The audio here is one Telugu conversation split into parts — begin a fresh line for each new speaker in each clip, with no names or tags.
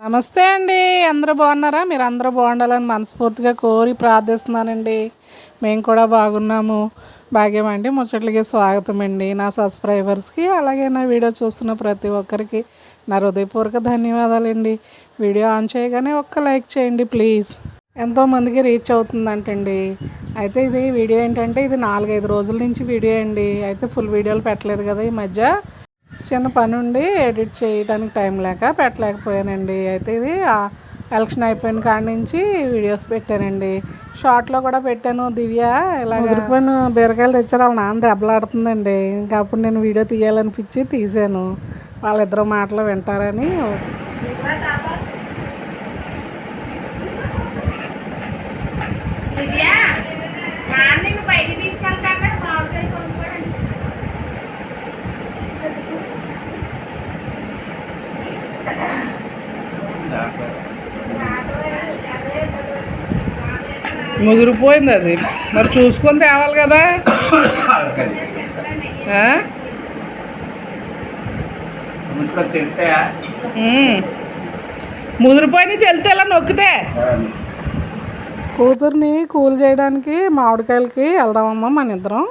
నమస్తే అండి. అందరూ బాగున్నారా? మీరు అందరూ బాగుండాలని మనస్ఫూర్తిగా కోరి ప్రార్థిస్తున్నానండి. మేము కూడా బాగున్నాము. భాగ్యమండి ముచ్చట్లకి స్వాగతం అండి. నా సబ్స్క్రైబర్స్కి అలాగే నా వీడియో చూస్తున్న ప్రతి ఒక్కరికి నా హృదయపూర్వక ధన్యవాదాలండి. వీడియో ఆన్ చేయగానే ఒక్క లైక్ చేయండి ప్లీజ్. ఎంతోమందికి రీచ్ అవుతుందంటండి. అయితే ఇది వీడియో ఏంటంటే ఇది నాలుగైదు రోజుల నుంచి వీడియో అండి. అయితే ఫుల్ వీడియోలు పెట్టలేదు కదా ఈ మధ్య. చిన్న పని ఉండి ఎడిట్ చేయడానికి టైం లేక పెట్టలేకపోయానండి. అయితే ఇది ఎలక్షన్ అయిపోయిన కాడ నుంచి వీడియోస్ పెట్టానండి. షార్ట్లో కూడా పెట్టాను. దివ్య ఇలా ఎదురుపోయిన బీరకాయలు తెచ్చారు. వాళ్ళ నాన్న దెబ్బలాడుతుందండి. ఇంకా అప్పుడు నేను వీడియో తీయాలనిపించి తీసాను వాళ్ళిద్దరు మాటలు వింటారని ముదిరిపోయింది అది మరి చూసుకొని తేవాలి కదా. ముదిరిపోయి తెలితే ఇలా నొక్కితే. కూతుర్ని కూల్ చేయడానికి మామిడికాయలకి వెళ్దామమ్మా మన ఇద్దరం.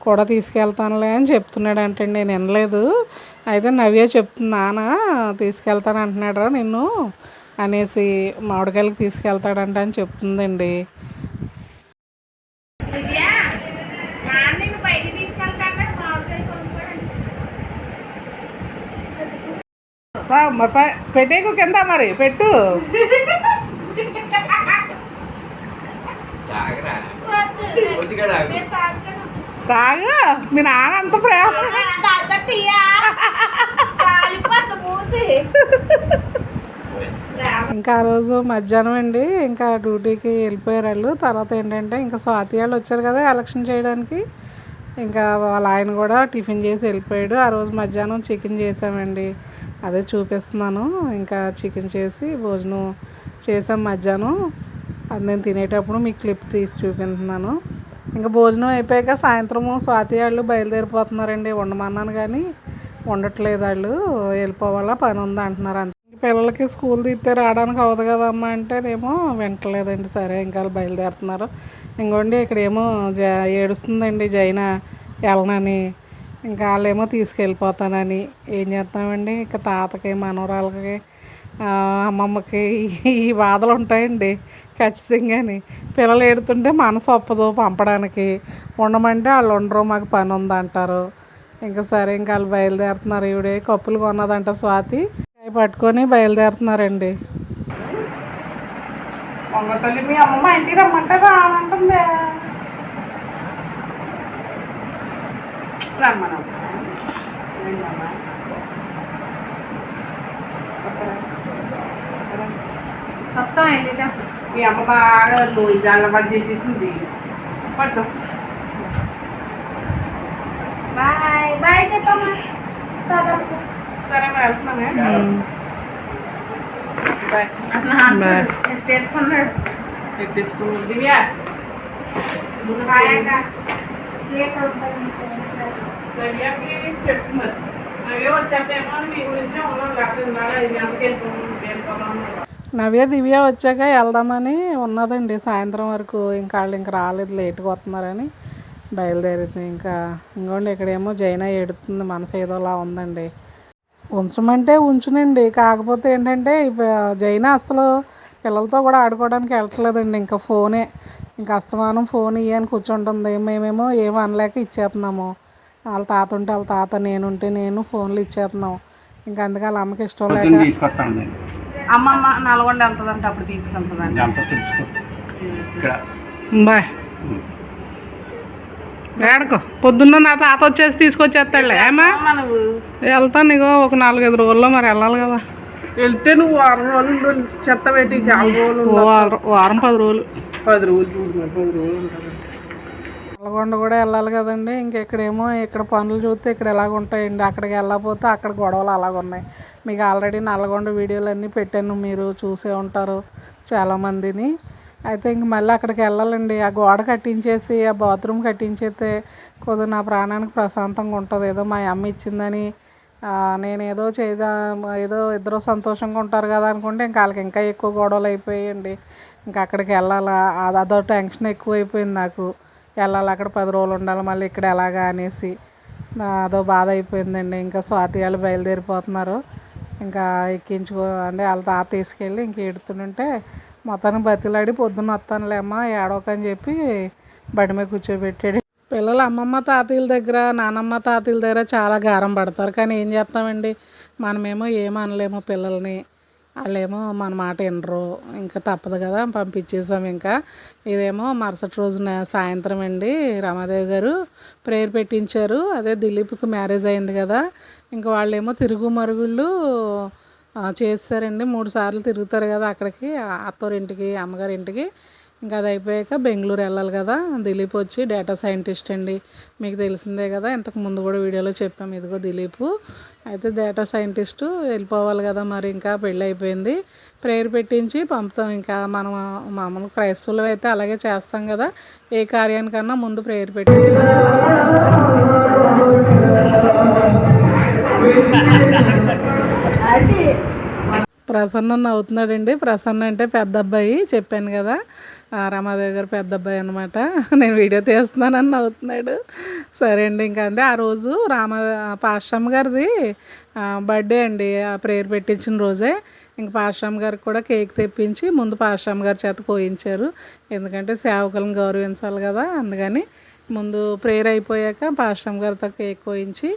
కూడా తీసుకెళ్తానులే అని చెప్తున్నాడు అంటే నేను వినలేదు. అయితే నవ్య చెప్తుంది నాన్న తీసుకెళ్తాను అంటున్నాడు నిన్ను అనేసి మామిడికాయలకి తీసుకెళ్తాడంట అని చెప్తుందండి. పెట్టేకు కింద మరి పెట్టు.
తాగు.
మీ నాన్న అంత ప్రేమ. ఇంకా ఆ రోజు మధ్యాహ్నం అండి ఇంకా డ్యూటీకి వెళ్ళిపోయారు వాళ్ళు. తర్వాత ఏంటంటే ఇంకా స్వాతి వాళ్ళు వచ్చారు కదా ఎలక్షన్ చేయడానికి. ఇంకా వాళ్ళ ఆయన కూడా టిఫిన్ చేసి వెళ్ళిపోయాడు. ఆ రోజు మధ్యాహ్నం చికెన్ చేసామండి. అదే చూపిస్తున్నాను. ఇంకా చికెన్ చేసి భోజనం చేసాం మధ్యాహ్నం. అది నేను తినేటప్పుడు మీకు క్లిప్ తీసి చూపిస్తున్నాను ఇంకా భోజనం అయిపోయాక సాయంత్రము స్వాతి వాళ్ళు బయలుదేరిపోతున్నారండి. ఉండమన్నాను కానీ ఉండట్లేదు వాళ్ళు. వెళ్ళిపోవాలా పని ఉంది అంటున్నారు అంతే. పిల్లలకి స్కూల్ తీస్తే రావడానికి అవ్వదు కదమ్మా అంటేనేమో వింటలేదండి. సరే ఇంకా వాళ్ళు బయలుదేరుతున్నారు. ఇంకోండి ఇక్కడేమో జ ఏడుస్తుందండి జైన వెళ్ళనని ఇంకా వాళ్ళేమో తీసుకెళ్ళిపోతానని ఏం చేస్తామండి? ఇంకా తాతకి మనవరాలకి అమ్మమ్మకి ఈ బాధలు ఉంటాయండి ఖచ్చితంగాని. పిల్లలు ఏడుతుంటే మనసు ఒప్పదు పంపడానికి. ఉండమంటే వాళ్ళు ఉండరు మాకు పని ఉందంటారు ఇంకా సరే ఇంకా వాళ్ళు బయలుదేరుతున్నారు. ఈవిడే కప్పులు కొన్నదంట స్వాతి. అవి పట్టుకొని బయలుదేరుతున్నారండి. మీ అమ్మమ్మ ఇంటికి రమ్మంటే రానంటుంది. రమ్మను
మొత్తం వెళ్ళిరా.
మీ అమ్మ బాగా నువ్వు ఇది అలవాటు చేసేసింది పట్టు
బాయ్ బాయ్ చెప్పమ్మా చదవకు.
సరే మరి వెళ్తున్నానే బాయ్
బాయ్. ఎత్తేసుకున్నాడు
ఎత్తేసుకో దివ్య నవ్యకి చెప్తున్నారు నవ్య వచ్చాకేమో మీ గురించి ఉన్నాం లేకపోతే ఇందాక ఐదు గంటలకు వెళ్ళిపోమని వెళ్ళిపోదాం నవ్య దివ్య వచ్చాక వెళ్దామని ఉన్నదండి. సాయంత్రం వరకు ఇంకా వాళ్ళు ఇంకా రాలేదు లేట్గా వస్తున్నారని బయలుదేరింది. ఇంకా ఇంకోండి ఇక్కడేమో జైన ఎడుతుంది మనసు ఏదోలా ఉందండి. ఉంచమంటే ఉంచునండి. కాకపోతే ఏంటంటే జైన అసలు పిల్లలతో కూడా ఆడుకోవడానికి వెళ్ళట్లేదండి. ఇంకా ఫోనే ఇంకా అస్తమానం ఫోన్ ఇయ్యని కూర్చుంటుంది. మేమేమో ఏం అనలేక ఇచ్చేస్తున్నాము. వాళ్ళ తాత ఉంటే వాళ్ళ తాత నేనుంటే నేను ఫోన్లు ఇచ్చేస్తున్నాం. ఇంకా అందుకే వాళ్ళ అమ్మకి ఇష్టం లేక
నేను
అమ్మమ్మ నల్గొండ వెళ్తుందంటే అప్పుడు తీసుకెళ్తుందండి బాయ్. ఏడకో. పొద్దున్న నా తాత వచ్చేసి తీసుకొచ్చేస్తాడులే. ఏమా వెళ్తాను ఇగో ఒక నాలుగైదు రోజుల్లో మరి వెళ్ళాలి కదా.
వెళ్తే నువ్వు వారం రోజులు చెత్త పెట్టి చాలా రోజులు
వారం వారం పది రోజులు.
పది రోజులు చూడు పది రోజులు
నల్గొండ కూడా వెళ్ళాలి కదండి. ఇంకెక్కడేమో ఇక్కడ పనులు చూస్తే ఇక్కడ ఎలాగ ఉంటాయండి. అక్కడికి వెళ్ళకపోతే అక్కడ గొడవలు అలాగ ఉన్నాయి. మీకు ఆల్రెడీ నల్గొండ వీడియోలు అన్నీ పెట్టాను. మీరు చూసే ఉంటారు చాలామందిని. అయితే ఇంక మళ్ళీ అక్కడికి వెళ్ళాలండి. ఆ గోడ కట్టించేసి ఆ బాత్రూమ్ కట్టించేస్తే కొద్దిగా నా ప్రాణానికి ప్రశాంతంగా ఉంటుంది. ఏదో మా అమ్మ ఇచ్చిందని నేను ఏదో చేద్దా ఏదో ఇద్దరు సంతోషంగా ఉంటారు కదా అనుకుంటే ఇంకా వాళ్ళకి ఇంకా ఎక్కువ గొడవలు అయిపోయాయండి. ఇంకా అక్కడికి వెళ్ళాలా? అదో టెన్షన్ ఎక్కువైపోయింది నాకు. వెళ్ళాలి? అక్కడ పది రోజులు ఉండాలి మళ్ళీ ఇక్కడ ఎలాగా అనేసి. అదో బాధ అయిపోయిందండి. ఇంకా స్వాతి వాళ్ళు బయలుదేరిపోతున్నారు. ఇంకా ఎక్కించుకో అంటే వాళ్ళ తాత తీసుకెళ్ళి ఇంక ఎడుతుంటే మొత్తానికి బతిలాడి పొద్దున్న వస్తానులేమ్మా ఏడవకని చెప్పి బడి మీద కూర్చోబెట్టాడు. పిల్లలు అమ్మమ్మ తాతయ్యల దగ్గర నానమ్మ తాతయ్యల దగ్గర చాలా గారం పడతారు. కానీ ఏం చేస్తామండి? మనమేమో ఏమనలేము పిల్లల్ని. వాళ్ళేమో మన మాట వినరు. ఇంకా తప్పదు కదా పంపించేసాం ఇంకా. ఇదేమో మరుసటి రోజున సాయంత్రం అండి. రమాదేవి గారు ప్రేయర్ పెట్టించారు. అదే దిలీప్కి మ్యారేజ్ అయింది కదా. ఇంకా వాళ్ళేమో తిరుగు మరుగుళ్ళు చేస్తారండి. మూడు సార్లు తిరుగుతారు కదా అక్కడికి అత్తోరింటికి అమ్మగారింటికి. ఇంకా అది అయిపోయాక బెంగళూరు వెళ్ళాలి కదా. దిలీప్ వచ్చి డేటా సైంటిస్ట్ అండి. మీకు తెలిసిందే కదా ఇంతకు ముందు కూడా వీడియోలో చెప్పాము. ఇదిగో దిలీప్. అయితే డేటా సైంటిస్టు వెళ్ళిపోవాలి కదా మరి ఇంకా పెళ్ళి అయిపోయింది. ప్రేయర్ పెట్టించి పంపుతాం ఇంకా. మనం మామూలు క్రైస్తవులు అయితే అలాగే చేస్తాం కదా. ఏ కార్యానికన్నా ముందు ప్రేయర్ పెట్టిస్తాం. ప్రసన్న అవుతున్నాడండి. ప్రసన్న అంటే పెద్ద అబ్బాయి చెప్పాను కదా. రమాదేవి గారు పెద్ద అబ్బాయి అనమాట నేను వీడియో తీస్తున్నానని నవ్వుతున్నాడు. సరే అండి ఇంకా అంటే ఆ రోజు రామ పాశ్రామ్ గారిది బర్త్డే అండి. ఆ ప్రేయర్ పెట్టించిన రోజే. ఇంక పాశ్రామ్ గారికి కూడా కేక్ తెప్పించి ముందు పాశ్రామ్ గారి చేత కోయించారు. ఎందుకంటే సేవకులను గౌరవించాలి కదా అందుకని ముందు ప్రేయర్ అయిపోయాక పాశ్రామ్ గారితో కేక్ కోయించి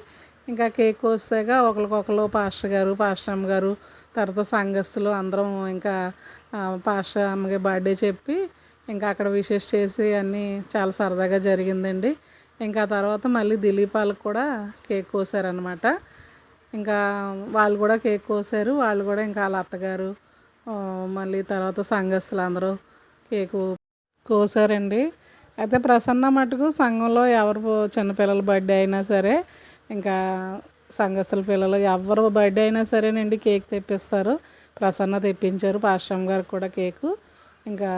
ఇంకా కేక్ కోసాక ఒకరికొకరు పాస్టర్ గారు పాశ్రామ్ గారు తర్వాత సంఘస్థులు అందరం ఇంకా ఆ, బర్త్డే చెప్పి ఇంకా అక్కడ విషెస్ చేసి అన్నీ చాలా సరదాగా జరిగిందండి. ఇంకా తర్వాత మళ్ళీ దిలీప్ వాళ్ళకి కూడా కేక్ కోసారనమాట ఇంకా వాళ్ళు కూడా కేక్ కోసారు. వాళ్ళు కూడా ఇంకా వాళ్ళ అత్తగారు మళ్ళీ తర్వాత సంఘస్థులు అందరూ కేకు కోసారండి. అయితే ప్రసన్న మటుకు సంఘంలో ఎవరు చిన్నపిల్లల బర్త్డే అయినా సరే ఇంకా సంఘస్థుల పిల్లలు ఎవరు బర్త్డే అయినా సరేనండి కేక్ తెప్పిస్తారు. ప్రసన్న తెప్పించారు. పాశ్రమ్ గారికి కూడా కేకు. ఇంకా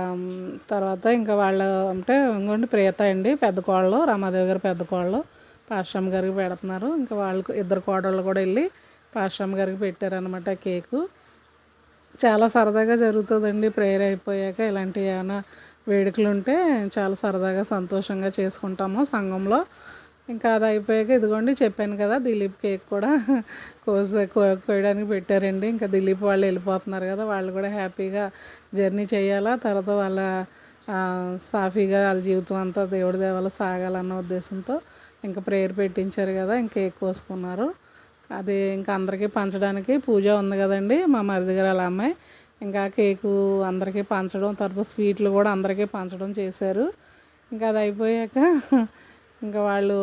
తర్వాత ఇంకా వాళ్ళు అంటే ఇంకోండి ప్రియత అండి పెద్ద కోళ్ళు రామాదేవి గారు పెద్ద కోళ్ళు పాశ్రమ్ గారికి పెడుతున్నారు. ఇంకా వాళ్ళకు ఇద్దరు కోడళ్ళు కూడా వెళ్ళి పాశ్రమ్ గారికి పెట్టారనమాట కేకు. చాలా సరదాగా జరుగుతుందండి. ప్రేయర్ అయిపోయాక ఇలాంటి ఏమైనా వేడుకలు ఉంటే చాలా సరదాగా సంతోషంగా చేసుకుంటాము సంఘంలో. ఇంకా అది అయిపోయాక ఇదిగోండి చెప్పాను కదా దిలీప్ కేక్ కూడా కోస కోయడానికి పెట్టారండి. ఇంకా దిలీప్ వాళ్ళు వెళ్ళిపోతున్నారు కదా వాళ్ళు కూడా హ్యాపీగా జర్నీ చేయాలా తర్వాత వాళ్ళ సాఫీగా వాళ్ళ జీవితం అంతా దేవుడి దేవాల సాగాలన్న ఉద్దేశంతో ఇంకా ప్రేయర్ పెట్టించారు కదా ఇంకా కేక్ కోసుకున్నారు. అది ఇంకా అందరికీ పంచడానికి పూజ ఉంది కదండి మా మరిది గారు వాళ్ళ అమ్మాయి. ఇంకా కేకు అందరికీ పంచడం తర్వాత స్వీట్లు కూడా అందరికీ పంచడం చేశారు. ఇంకా అది అయిపోయాక ఇంకా వాళ్ళు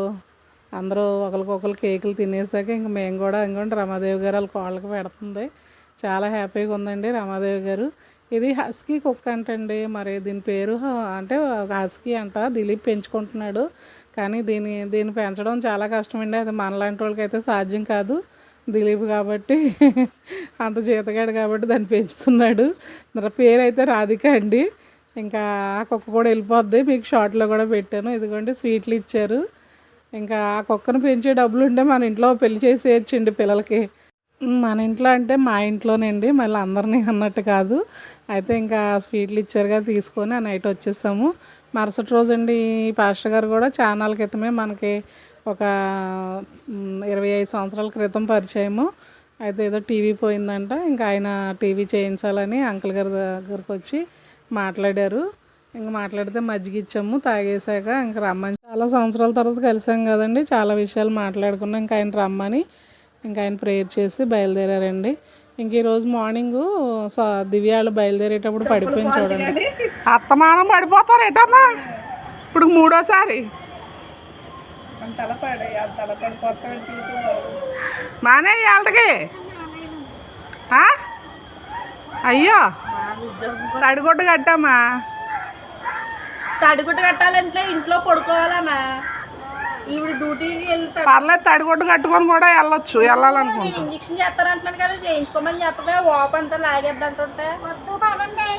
అందరూ ఒకరికొకరు కేకులు తినేసాక ఇంక మేము కూడా ఇంకోండి రమాదేవి గారు వాళ్ళ కోళ్ళకి పెడుతుంది. చాలా హ్యాపీగా ఉందండి రమాదేవి గారు. ఇది హస్కీ కుక్క అంటండి. మరి దీని పేరు అంటే ఒక హస్కీ అంట. దిలీప్ పెంచుకుంటున్నాడు. కానీ దీని దీన్ని పెంచడం చాలా కష్టమండి. అది మనలాంటి వాళ్ళకైతే సాధ్యం కాదు. దిలీప్ కాబట్టి అంత జీతగాడు కాబట్టి దాన్ని పెంచుతున్నాడు. మరి పేరు అయితే రాధిక అండి. ఇంకా ఆ కుక్క కూడా వెళ్ళిపోద్ది. మీకు షార్ట్లో కూడా పెట్టాను. ఇదిగోండి స్వీట్లు ఇచ్చారు. ఇంకా ఆ కుక్కను పెంచే డబ్బులు ఉంటే మన ఇంట్లో పెళ్ళి చేసేయచ్చండి పిల్లలకి. మన ఇంట్లో అంటే మా ఇంట్లోనండి మళ్ళీ అందరినీ అన్నట్టు కాదు. అయితే ఇంకా స్వీట్లు ఇచ్చారుగా తీసుకొని ఆ నైట్ వచ్చేసాము మరుసటి రోజు అండి పాస్టర్ గారు కూడా ఛానల్ క్రితమే మనకి ఒక ఇరవై ఐదు సంవత్సరాల క్రితం పరిచయము. అయితే ఏదో టీవీ పోయిందంట. ఇంకా ఆయన టీవీ చేయించాలని అంకుల్ గారి దగ్గరకు వచ్చి మాట్లాడారు. ఇంకా మాట్లాడితే మజ్జిగ ఇచ్చాము తాగేసాక ఇంకా రమ్మని చాలా సంవత్సరాల తర్వాత కలిసాం కదండి. చాలా విషయాలు మాట్లాడుకున్నాం. ఇంకా ఆయన రమ్మని ఇంకా ఆయన ప్రేయర్ చేసి బయలుదేరారండి. ఇంక ఈరోజు మార్నింగ్ దివ్యాలు బయలుదేరేటప్పుడు పడిపోయింది చూడండి.
అత్తమానం పడిపోతారు ఏటమ్మా? ఇప్పుడు మూడోసారి. మానే వాళ్ళకి అయ్యో. తడిగొడ్డు కట్టమ్మా
తడిగుడ్డ కట్టాలంటే ఇంట్లో పడుకోవాలమ్మా ఈవిడ డ్యూటీకి వెళ్తాడు
పర్లేదు తడిగొడ్డు కట్టుకొని కూడా వెళ్ళొచ్చు వెళ్ళాలనుకుంటా
ఇంజక్షన్ చేస్తానంటున్నాను కదా చేయించుకోమని చెప్పమే ఓప అంతా లాగేద్దంటుంటే వద్దు పదండి.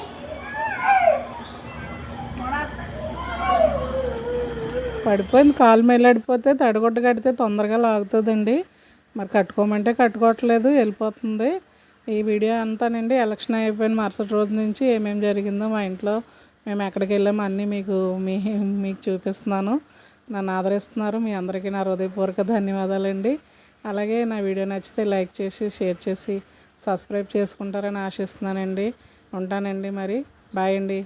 పడిపోయింది కాలు మెల్లడిపోతే తడిగొడ్డ కడితే తొందరగా లాగుతుందండి. మరి కట్టుకోమంటే కట్టుకోవట్లేదు వెళ్ళిపోతుంది. ఈ వీడియో అంతానండి ఎలక్షన్ అయిపోయిన మరుసటి రోజు నుంచి ఏమేమి జరిగిందో మా ఇంట్లో మేము ఎక్కడికి వెళ్ళామో అన్నీ మీకు మీ మీకు చూపిస్తున్నాను. నన్ను ఆదరిస్తున్నారు. మీ అందరికీ నా హృదయపూర్వక ధన్యవాదాలండి. అలాగే నా వీడియో నచ్చితే లైక్ చేసి షేర్ చేసి సబ్స్క్రైబ్ చేసుకుంటారని ఆశిస్తున్నానండి. ఉంటానండి మరి. బాయ్ అండి.